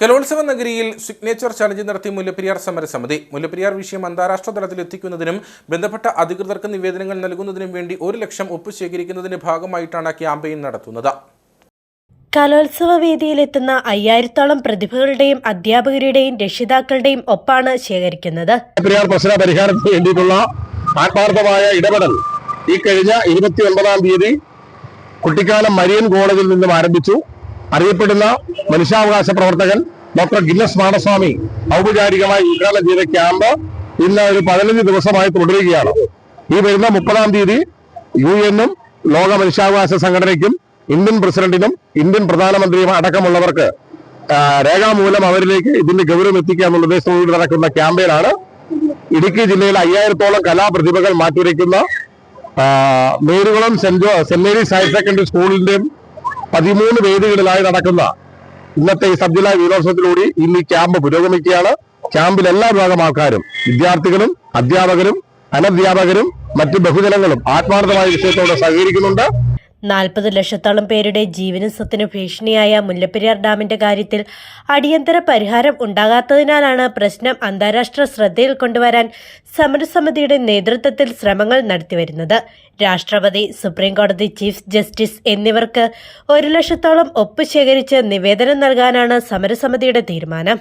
കലോത്സവ നഗരിയിൽ signature challenge നടത്തി മുല്ലപ്പെരിയാർ സമരസമിതി. മുല്ലപ്പെരിയാർ വിഷയം അന്താരാഷ്ട്ര തലത്തിൽ എത്തിക്കുന്നതിനും ബന്ധപ്പെട്ട അധികൃതർക്ക് നിവേദനങ്ങൾ നൽകുന്നതിനും വേണ്ടി ഒരു ലക്ഷം ഒപ്പ് ശേഖരിക്കുന്നതിന്റെ ഭാഗമായിട്ടാണ് ക്യാമ്പയിൻ നടത്തുന്നത്. കലോത്സവ വേദിയിലെത്തുന്ന അയ്യായിരത്തോളം പ്രതിഭകളുടെയും അധ്യാപകരുടെയും രക്ഷിതാക്കളുടെയും ഒപ്പാണ് ശേഖരിക്കുന്നത്. പെരിയാർ പ്രശ്ന പരിഹാരത്തിന് വേണ്ടിയിട്ടുള്ള ആത്മാർത്ഥമായ ഇടപെടൽ ഈ കഴിഞ്ഞ ഇരുപത്തി ഒൻപതാം തീയതി കുട്ടിക്കാലം മരിയൻ കോളേജിൽ നിന്നും ആരംഭിച്ചു. അറിയപ്പെടുന്ന മനുഷ്യാവകാശ പ്രവർത്തകൻ ഡോക്ടർ ഗില്ലസ് മാടസ്വാമി ഔപചാരികമായി ഉദ്ഘാടനം ചെയ്ത ക്യാമ്പ് ഇന്ന് ഒരു പതിനഞ്ച് ദിവസമായി തുടരുകയാണ്. ഈ വരുന്ന മുപ്പതാം തീയതി യു എന്നും ലോക മനുഷ്യാവകാശ സംഘടനയ്ക്കും ഇന്ത്യൻ പ്രസിഡന്റിനും ഇന്ത്യൻ പ്രധാനമന്ത്രിയും അടക്കമുള്ളവർക്ക് രേഖാമൂലം അവരിലേക്ക് ഇതിന്റെ ഗൗരവം എത്തിക്കുക എന്നുള്ള ഉദ്ദേശത്തോടുകൂടി നടക്കുന്ന ക്യാമ്പയിനാണ് ഇടുക്കി ജില്ലയിൽ അയ്യായിരത്തോളം കലാപ്രതിഭകൾ മാറ്റുരയ്ക്കുന്ന Merukulam saint saint Mary's higher secondary സ്കൂളിന്റെയും പതിമൂന്ന് വേദികളിലായി നടക്കുന്ന ഇന്നത്തെ ഈ സബ്ജില ജില്ലാ ഇന്ന് ഈ ക്യാമ്പ് പുരോഗമിക്കുകയാണ്. ക്യാമ്പിൽ എല്ലാ വിഭാഗം ആൾക്കാരും വിദ്യാർത്ഥികളും അധ്യാപകരും അനധ്യാപകരും മറ്റ് ബഹുജനങ്ങളും ആത്മാർത്ഥമായ വിഷയത്തോട് സഹകരിക്കുന്നുണ്ട്. നാൽപ്പത് ലക്ഷത്തോളം പേരുടെ ജീവനും സ്വത്തിനു ഭീഷണിയായ മുല്ലപ്പെരിയാർ ഡാമിന്റെ കാര്യത്തിൽ അടിയന്തര പരിഹാരം ഉണ്ടാകാത്തതിനാലാണ് പ്രശ്നം അന്താരാഷ്ട്ര ശ്രദ്ധയിൽ കൊണ്ടുവരാൻ സമരസമിതിയുടെ നേതൃത്വത്തിൽ ശ്രമങ്ങൾ നടത്തിവരുന്നത്. രാഷ്ട്രപതി സുപ്രീംകോടതി ചീഫ് ജസ്റ്റിസ് എന്നിവർക്ക് ഒരു ലക്ഷത്തോളം ഒപ്പ് ശേഖരിച്ച് നിവേദനം നൽകാനാണ് സമരസമിതിയുടെ തീരുമാനം.